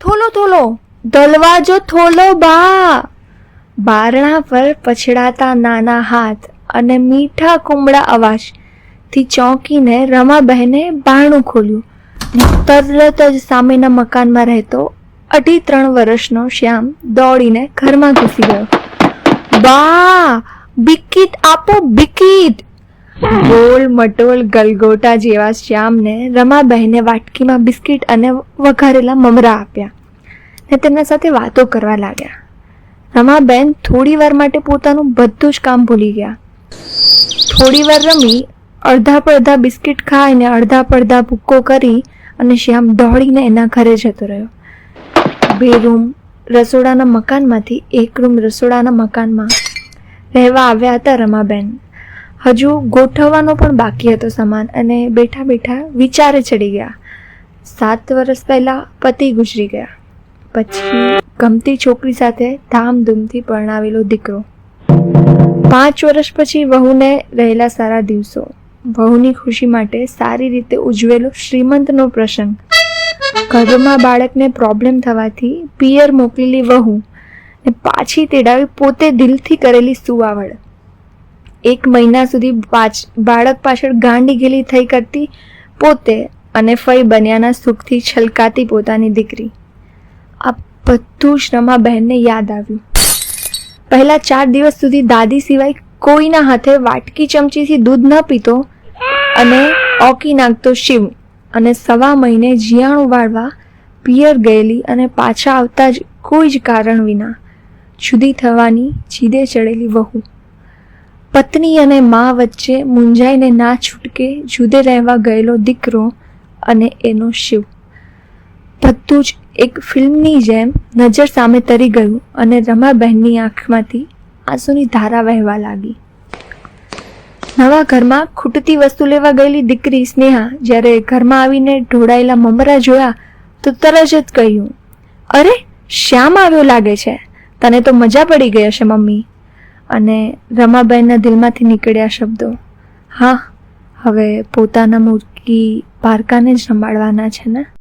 થોલો થોલો. દલવાજો થોલો, બા. બારણા પર પછડાતા નાના હાથ અને મીઠા કુમળા અવાજથી ચોંકીને રમાબહેને બારણું ખોલ્યું. તરત જ સામેના મકાનમાં રહેતો અઢી, ત્રણ વર્ષનો શ્યામ દોડીને ઘરમાં ઘૂસી ગયો. બા બિકિટ આપો બિકીટ ગોલ મટોલ, ગલગોટા જેવા શ્યામને રમાબહેને વાટકીમાં બિસ્કિટ અને વઘારેલા મમરા આપ્યા ને તેમના સાથે વાતો કરવા લાગ્યા. રમાબહેન થોડી વાર માટે પોતાનું બધું જ કામ ભૂલી ગયા. થોડી વાર રમી, અડધા પડધા બિસ્કિટ ખાઈને અડધા પડધા ભૂક્કો કરી અને શ્યામ દોડીને એના ઘરે જતો રહ્યો. બે રૂમ રસોડાના મકાનમાંથી, એક રૂમ રસોડાના મકાનમાં રહેવા આવ્યા હતા રમાબેન હજુ ગોઠવવાનો પણ બાકી હતો સામાન અને બેઠા બેઠા વિચારે ચડી ગયા. સાત વર્ષ પહેલાં પતિ ગુજરી ગયા. પછી ગમતી છોકરી સાથે ધામધૂમથી પરણાવેલો દીકરો. પાંચ વર્ષ પછી વહુને રહેલા સારા દિવસો. વહુની ખુશી માટે સારી રીતે ઉજવેલો શ્રીમંતનો પ્રસંગ. ઘરમાં બાળકને પ્રોબ્લેમ થવાથી પિયર મોકલેલી વહુ ને પાછી તેડાવી પોતે દિલથી કરેલી સુવાવડ એક મહિના સુધી બાળક પાછળ ગાંડી ગેલી થઈ કરતી પોતે અને ફઈ બન્યાના સુખથી છલકાતી પોતાની દીકરી. આ બધું જ રમાબહેનને યાદ આવ્યું. પહેલા ચાર દિવસ સુધી દાદી સિવાય કોઈના હાથે વાટકી ચમચીથી દૂધ ન પીતો અને ઓકી નાખતો શિવ અને સવા મહિને જીયાણું વાળવા પિયર ગયેલી અને પાછા આવતા જ કોઈ જ કારણ વિના જુદી થવાની જીદે ચડેલી વહુ. પત્ની અને મા વચ્ચે મૂંઝાઈને ના છૂટકે જુદે રહેવા ગયેલો દીકરો અને એનો શિવ. બધું જ એક ફિલ્મની જેમ નજર સામે તરી ગયું અને રમાબહેનની આંખમાંથી આંસુની ધારા વહેવા લાગી. નવા ઘરમાં ખૂટતી વસ્તુ લેવા ગયેલી દીકરી સ્નેહા જ્યારે ઘરમાં આવીને ઢોળાયેલા મમરા જોયા તો તરત જ કહ્યું, અરે, શ્યામ આવ્યો લાગે છે. તને તો મજા પડી ગઈ હશે, મમ્મી. અને રમાબાઈના દિલમાંથી નીકળ્યા શબ્દો. હા હવે પોતાના મૂર્તિ પારકાને જ સંભાળવાના છે ને?